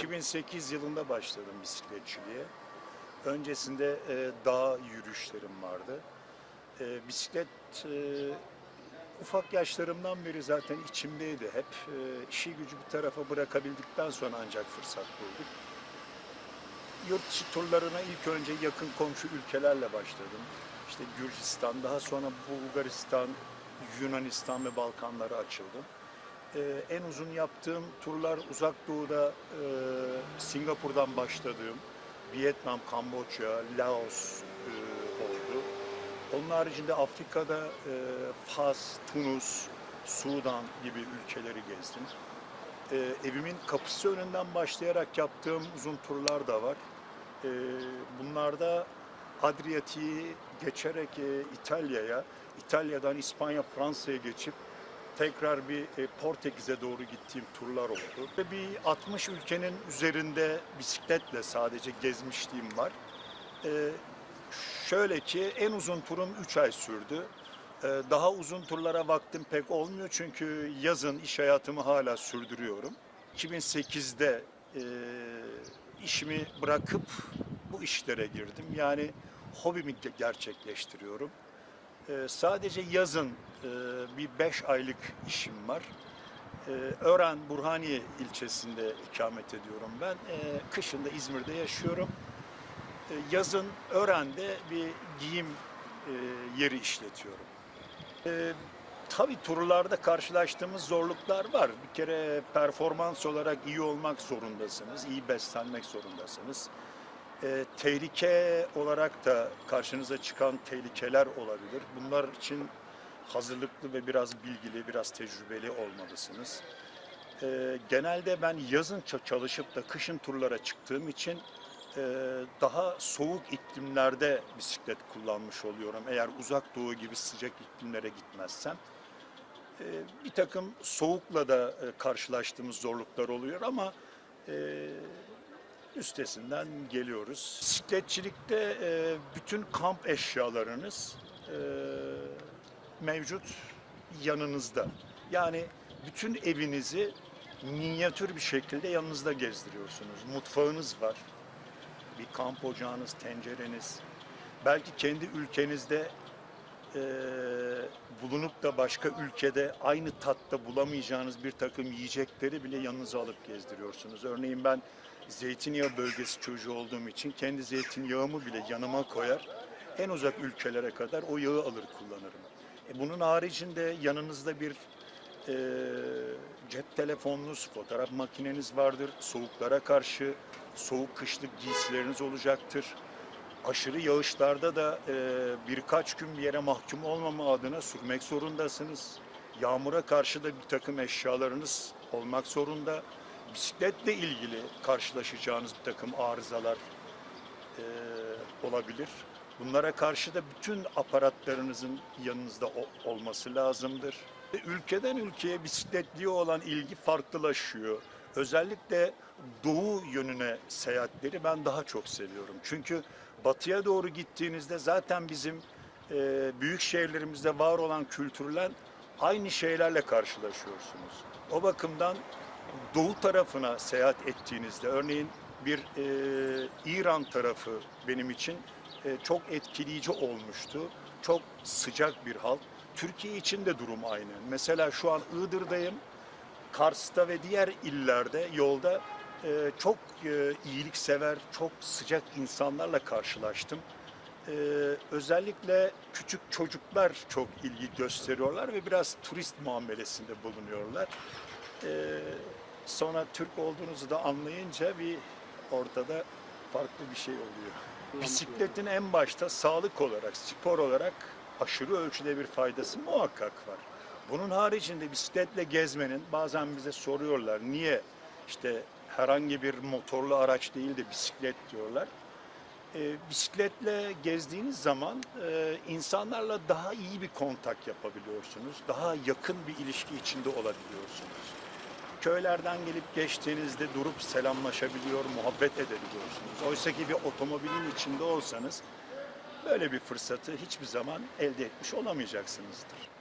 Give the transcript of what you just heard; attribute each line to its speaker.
Speaker 1: 2008 yılında başladım bisikletçiliğe. Öncesinde e, dağ yürüyüşlerim vardı. E, bisiklet e, ufak yaşlarımdan beri zaten içimdeydi hep. E, işi gücü bir tarafa bırakabildikten sonra ancak fırsat bulduk. Yurt dışı turlarına ilk önce yakın komşu ülkelerle başladım. İşte Gürcistan, daha sonra Bulgaristan, Yunanistan ve Balkanlara açıldım. Ee, en uzun yaptığım turlar uzak doğuda e, Singapur'dan başladığım Vietnam, Kamboçya, Laos e, oldu. Onun haricinde Afrika'da e, Fas, Tunus, Sudan gibi ülkeleri gezdim. E, evimin kapısı önünden başlayarak yaptığım uzun turlar da var. E, bunlarda Adriyatik'i geçerek e, İtalya'ya, İtalya'dan İspanya, Fransa'ya geçip tekrar bir e, Portekiz'e doğru gittiğim turlar oldu. Bir 60 ülkenin üzerinde bisikletle sadece gezmişliğim var. E, şöyle ki en uzun turum 3 ay sürdü. E, daha uzun turlara vaktim pek olmuyor çünkü yazın iş hayatımı hala sürdürüyorum. 2008'de e, işimi bırakıp bu işlere girdim. Yani hobimi ge- gerçekleştiriyorum. Ee, sadece yazın e, bir beş aylık işim var. Ee, Ören Burhaniye ilçesinde ikamet ediyorum ben. Ee, kışın da İzmir'de yaşıyorum. Ee, yazın Ören'de bir giyim e, yeri işletiyorum. Ee, tabii turlarda karşılaştığımız zorluklar var. Bir kere performans olarak iyi olmak zorundasınız, iyi beslenmek zorundasınız. E, tehlike olarak da karşınıza çıkan tehlikeler olabilir. Bunlar için hazırlıklı ve biraz bilgili, biraz tecrübeli olmalısınız. E, genelde ben yazın ça- çalışıp da kışın turlara çıktığım için e, daha soğuk iklimlerde bisiklet kullanmış oluyorum. Eğer uzak doğu gibi sıcak iklimlere gitmezsem. E, bir takım soğukla da e, karşılaştığımız zorluklar oluyor ama e, üstesinden geliyoruz. Bisikletçilikte e, bütün kamp eşyalarınız e, mevcut yanınızda. Yani bütün evinizi minyatür bir şekilde yanınızda gezdiriyorsunuz. Mutfağınız var, bir kamp ocağınız, tencereniz. Belki kendi ülkenizde e, bulunup da başka ülkede aynı tatta bulamayacağınız bir takım yiyecekleri bile yanınıza alıp gezdiriyorsunuz. Örneğin ben zeytinyağı bölgesi çocuğu olduğum için kendi zeytinyağımı bile yanıma koyar. En uzak ülkelere kadar o yağı alır kullanırım. E, bunun haricinde yanınızda bir e, cep telefonunuz, fotoğraf makineniz vardır. Soğuklara karşı soğuk kışlık giysileriniz olacaktır. Aşırı yağışlarda da e, birkaç gün bir yere mahkum olmama adına sürmek zorundasınız. Yağmura karşı da bir takım eşyalarınız olmak zorunda. Bisikletle ilgili karşılaşacağınız bir takım arızalar e, olabilir. Bunlara karşı da bütün aparatlarınızın yanınızda olması lazımdır. Ülkeden ülkeye bisikletliğe olan ilgi farklılaşıyor. Özellikle doğu yönüne seyahatleri ben daha çok seviyorum. Çünkü batıya doğru gittiğinizde zaten bizim e, büyük şehirlerimizde var olan kültürler aynı şeylerle karşılaşıyorsunuz. O bakımdan doğu tarafına seyahat ettiğinizde örneğin bir e, İran tarafı benim için e, çok etkileyici olmuştu. Çok sıcak bir halk. Türkiye için de durum aynı. Mesela şu an Iğdır'dayım. Kars'ta ve diğer illerde yolda e, çok e, iyiliksever, çok sıcak insanlarla karşılaştım. E, özellikle küçük çocuklar çok ilgi gösteriyorlar ve biraz turist muamelesinde bulunuyorlar. E, sonra Türk olduğunuzu da anlayınca bir ortada farklı bir şey oluyor. Bisikletin en başta sağlık olarak, spor olarak aşırı ölçüde bir faydası muhakkak var. Bunun haricinde bisikletle gezmenin bazen bize soruyorlar niye işte herhangi bir motorlu araç değil de bisiklet diyorlar. E, bisikletle gezdiğiniz zaman e, insanlarla daha iyi bir kontak yapabiliyorsunuz. Daha yakın bir ilişki içinde olabiliyorsunuz. Köylerden gelip geçtiğinizde durup selamlaşabiliyor, muhabbet edebiliyorsunuz. Oysa ki bir otomobilin içinde olsanız böyle bir fırsatı hiçbir zaman elde etmiş olamayacaksınızdır.